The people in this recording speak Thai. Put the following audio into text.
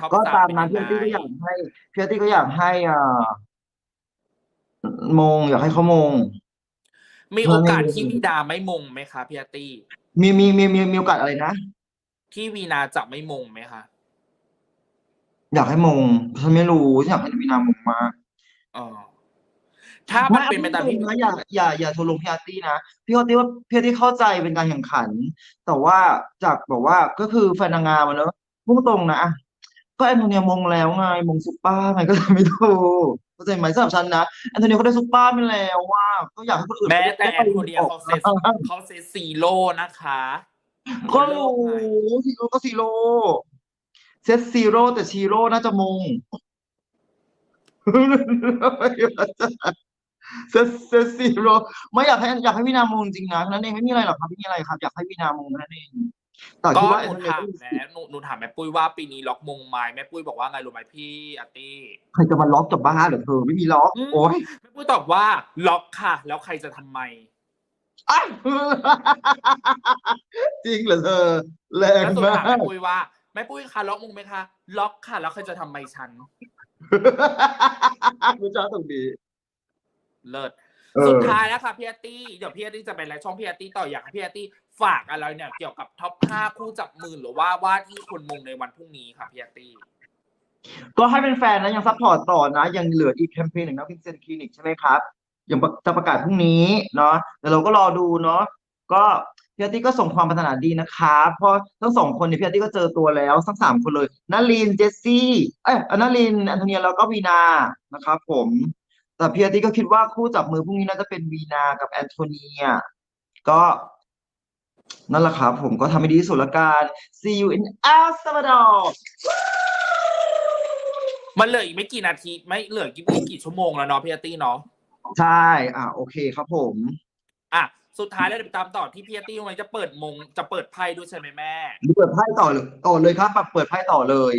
ท็อปก็สามตามเป็นนั้นยังพี่อาร์ตี้ก็ไงอยากให้พี่อาร์ตี้ก็อยากให้อ่ามงอยากให้เขามง มีโอกาสไม่ที่วีนาไม่มงไหมคะพี่อาร์ตี้ มีมีมีมีมีโอกาสอะไรนะ ที่วีนาจะไม่มงไหมคะอยากให้มงฉันไม่รู้ฉันอยากให้วีนามงมากอ๋อถ้ามันเป็นไปตามที่ไนะอย่าอย่าอย่าโทรลงพี่อาร์ตี้นะพี่อาร์ตี้ว่าพี่อาร์ตี้เข้าใจเป็นการแข่งขัน แต่ว่าจากแบบว่าก็คือแฟนนางงามอะเนอะพุ่งตรงๆนะอะ ก็แอนโทเนียมงแล้วไงมงซุปเปอร์ไงก็เลยไม่ถูกเข้าใจไหมสำหรับฉันนะแอนโทเนียเขาได้ซุปเปอร์ไปแล้วว่าก็อยากให้คนอื่นแม้แต่ได้แอนโทเนียเขาเซตออเขาเซตซีโร่นะคะ ก็รู้ซีโร่ก็ซีโร่เซตซีโร่แต่ชีโร่น่าจะมงเซตเซตซีโร่ไม่อยากให้อยากให้พี่นามงจริงนะนั่นเองไม่มีอะไรหรอกครับไม่มีอะไรครับ อยากให้พี่นามงนั่นเอง แต่ก็คิดว่าหนูแอนโทเนียถามต้องมีแล้วหนูหนูถามแม่ปุ้ยว่าปีนี้ล็อกมงไหมแม่ปุ้ยบอกว่าไงรู้ไหมพี่อาร์ตี้ใครจะมาล็อกกับบ้าเหรอเธอไม่มีล็อกอืมโอ้ยแม่ปุ้ยตอบว่าล็อกค่ะ แล้วใครจะทำไม อ้าวจริงเหรอเธอแรงแล้วสุดมาถามแม่กปุ้ยว่าแม่ปุ้ยคะล็อกมงไหมคะล็อกค่ะ แล้วใครจะทำไมฉันกูชอบตรงนี้เลิศ เออ สุดท้ายแล้วค่ะพี่อาร์ตี้เดี๋ยวพี่อาร์ตี้จะไปไลฟ์ช่องพี่อาร์ตี้ต่ออยากให้พี่อาร์ตี้ ฝากอะไรเนี่ยเกี่ยวกับท็อปห้าคู่จับมือหรือว่าว่าที่คนมงในวันพรุ่งนี้ค่ะพี่อาตี้ ก็ให้เป็นแฟนนะยังซัพพอร์ตต่อนะ ยังเหลืออีกแคมเปญหนึ่งนะพินเซนคลินิกใช่ไหมครับยังจะประกาศพรุ่งนี้เนาะเดี๋ยวเราก็รอดูเนาะก็พี่อาตี้ก็ส่งความปรารถนาดีนะครับเพราะทั้งสองคนเนี่ยพี่อาตี้ก็เจอตัวแล้วทั้งสามคนเลยนารินเจสซี่เอ้ยนารินแอนโทเนียแล้วก็วีนานะครับผมแต่พี่อาตี้ก็คิดว่าคู่จับมือพรุ่งนี้น่าจะเป็นวีนากับแอนโทเนีย ก็ นั่นแหละครับผมก็ทำให้ดีที่สุดละกัน see you in El Salvador มันเหลืออีกไม่กี่นาทีไม่เหลือกี่ไม่กี่ชั่วโมงแล้วเนาะพี่อาร์ตี้เนาะใช่ อ่าโอเคครับผม อะสุดท้ายแล้วเดี๋ยวไปตามต่อที่พี่อาร์ตี้วันนี้จะเปิดมงจะเปิดไพ่ด้วยใช่ไหมแม่ เปิดไพ่ต่อเลยต่อเลยครับแบบเปิดไพ่ต่อเลย